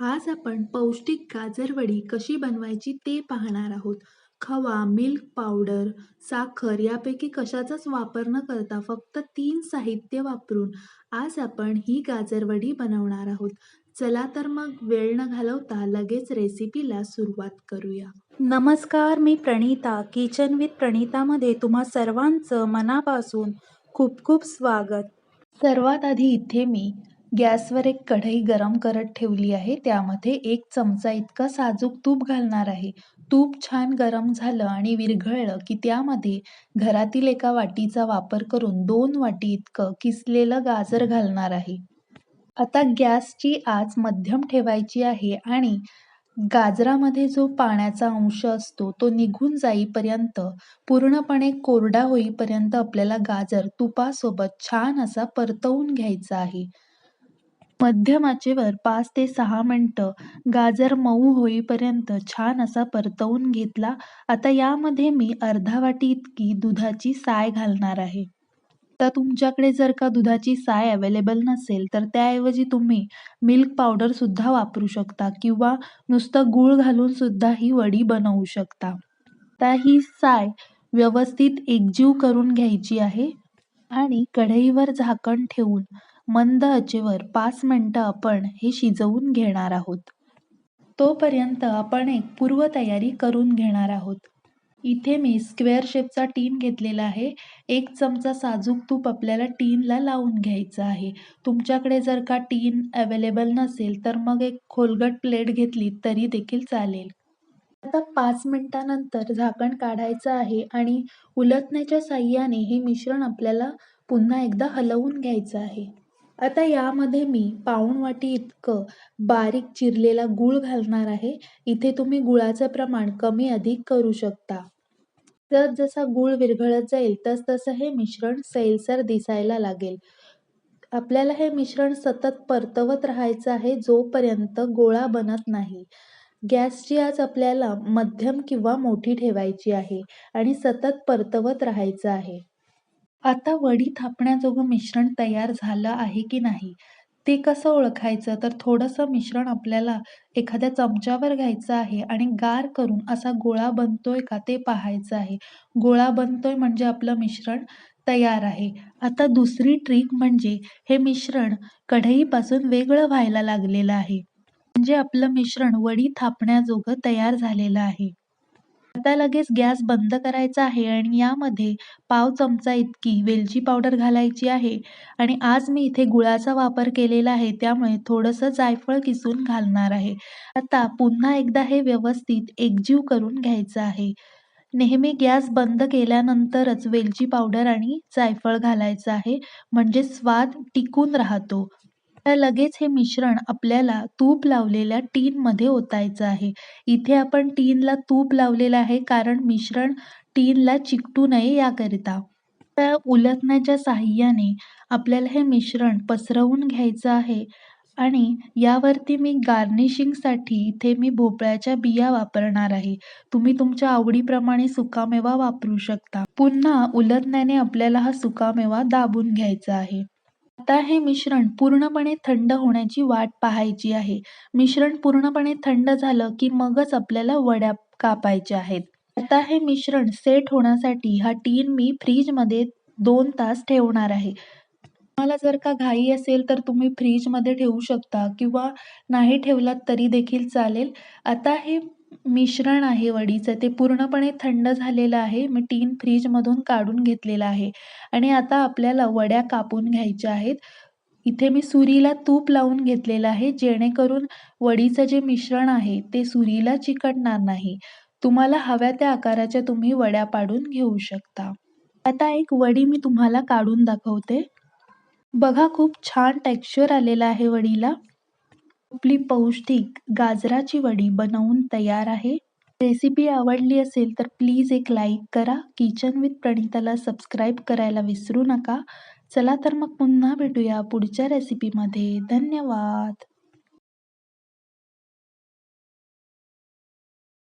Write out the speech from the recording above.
आज आपण पौष्टिक गाजरवडी कशी बनवायची ते पाहणार आहोत. खवा, मिल्क पावडर, साखर यापैकी कशाचाच वापर न करता फक्त तीन साहित्य वापरून आज आपण ही गाजरवडी बनवणार आहोत. चला तर मग वेळ न घालवता लगेच रेसिपीला सुरुवात करूया. नमस्कार मी प्रणिता किचन विथ प्रणितामध्ये तुम्हा सर्वांचं मनापासून खूप खूप स्वागत सर्वात आधी इथे मी गॅसवर एक कढई गरम करत ठेवली आहे. त्यामध्ये एक चमचा इतका साजूक तूप घालणार आहे. तूप छान गरम झालं आणि विरघळलं की त्यामध्ये घरातील एका वाटीचा वापर करून दोन वाटी इतकं किसलेलं गाजर घालणार आहे. आता गॅसची आच मध्यम ठेवायची आहे आणि गाजरामध्ये जो पाण्याचा अंश असतो तो निघून जाईपर्यंत पूर्णपणे कोरडा होईपर्यंत आपल्याला गाजर तुपासोबत छान असा परतवून घ्यायचा आहे. मध्यम आचेवर पाच ते सहा मिनटं गाजर मऊ होईपर्यंत छान असा परतवून घेतला. आता यामध्ये मी अर्धा वाटी इतकी दुधाची साय घालणार आहे. आता तुमच्याकडे जर का दुधाची साय अवेलेबल नसेल तर त्याऐवजी तुम्ही मिल्क पावडर सुद्धा वापरू शकता किंवा नुसतं गूळ घालून सुद्धा ही वडी बनवू शकता. आता ही साय व्यवस्थित एकजीव करून घ्यायची आहे आणि कढईवर झाकण ठेवून मंद आचेवर पाच मिनटं आपण हे शिजवून घेणार आहोत. तोपर्यंत आपण एक पूर्वतयारी करून घेणार आहोत. इथे मी स्क्वेअर शेपचा टीन घेतलेला आहे. एक चमचा साजूक तूप आपल्याला टीनला लावून घ्यायचं आहे. तुमच्याकडे जर का टीन अवेलेबल नसेल तर मग एक खोलगट प्लेट घेतली तरी देखील चालेल. आता पाच मिनटानंतर झाकण काढायचं आहे आणि उलटण्याच्या साह्याने हे मिश्रण आपल्याला पुन्हा एकदा हलवून घ्यायचं आहे. आता यामध्ये मी पाऊण वाटी इतकं बारीक चिरलेला गूळ घालणार आहे. इथे तुम्ही गुळाचं प्रमाण कमी अधिक करू शकता. जसजसा गूळ विरघळत जाईल तसतसं हे मिश्रण सैलसर दिसायला लागेल. आपल्याला हे मिश्रण सतत परतवत राहायचं आहे जोपर्यंत गोळा बनत नाही. गॅसची आज आपल्याला मध्यम किंवा मोठी ठेवायची आहे आणि सतत परतवत राहायचं आहे. आता वडी थापण्याजोगं मिश्रण तयार झालं आहे की नाही ते कसं ओळखायचं तर थोडंसं मिश्रण आपल्याला एखाद्या चमच्यावर घ्यायचं आहे आणि गार करून असा गोळा बनतोय का ते पाहायचं आहे. गोळा बनतोय म्हणजे आपलं मिश्रण तयार आहे. आता दुसरी ट्रिक म्हणजे हे मिश्रण कढईपासून वेगळं व्हायला लागलेलं आहे. म्हणजे आपलं मिश्रण वडी थापण्याजोगं तयार झालेलं आहे. आता लगेच गॅस बंद करायचा आहे आणि यामध्ये पाव चमचा इतकी वेलची पावडर घालायची आहे आणि आज मी इथे गुळाचा वापर केलेला आहे त्यामुळे थोडंसं जायफळ किसून घालणार आहे. आता पुन्हा एकदा हे व्यवस्थित एकजीव करून घ्यायचं आहे. नेहमी गॅस बंद केल्यानंतरच वेलची पावडर आणि जायफळ घालायचं आहे म्हणजे स्वाद टिकून राहतो. आता लगेच हे मिश्रण आपल्याला तूप लावलेल्या टीनमध्ये ओतायचं आहे. इथे आपण टीनला तूप लावलेलं आहे कारण मिश्रण टीनला चिकटू नये याकरिता. त्या उलटण्याच्या साहाय्याने आपल्याला हे मिश्रण पसरवून घ्यायचं आहे आणि यावरती मी गार्निशिंगसाठी इथे मी भोपळ्याच्या बिया वापरणार आहे. तुम्ही तुमच्या आवडीप्रमाणे सुकामेवा वापरू शकता. पुन्हा उलटण्याने आपल्याला हा सुकामेवा दाबून घ्यायचा आहे. आता हे मिश्रण पूर्णपणे थंड होण्याची वाट पाहायची आहे. मिश्रण पूर्णपणे थंड झालं की मगच आपल्याला वड्या कापायच्या आहेत. आता हे मिश्रण सेट होण्यासाठी हा टीन मी फ्रीजमध्ये दोन तास ठेवणार आहे. तुम्हाला जर का घाई असेल तर तुम्ही फ्रीजमध्ये ठेवू शकता किंवा नाही ठेवलात तरी देखील चालेल. आता हे मिश्रण आहे वडीचं ते पूर्णपणे थंड झालेलं आहे. मी टीन फ्रीजमधून काढून घेतलेलं आहे आणि आता आपल्याला वड्या कापून घ्यायच्या आहेत. इथे मी सुरीला तूप लावून घेतलेलं आहे जेणेकरून वडीचं जे मिश्रण आहे ते सुरीला चिकटणार नाही. तुम्हाला हव्या त्या आकाराच्या तुम्ही वड्या पाडून घेऊ शकता. आता एक वडी मी तुम्हाला काढून दाखवते. बघा खूप छान टेक्स्चर आलेलं आहे वडीला. आपली पौष्टिक गाजराची वडी बनवून तयार आहे. रेसिपी आवडली असेल तर प्लीज एक लाईक करा. किचन विथ प्रणिताला सबस्क्राईब करायला विसरू नका. चला तर मग पुन्हा भेटूया पुढच्या रेसिपीमध्ये. धन्यवाद.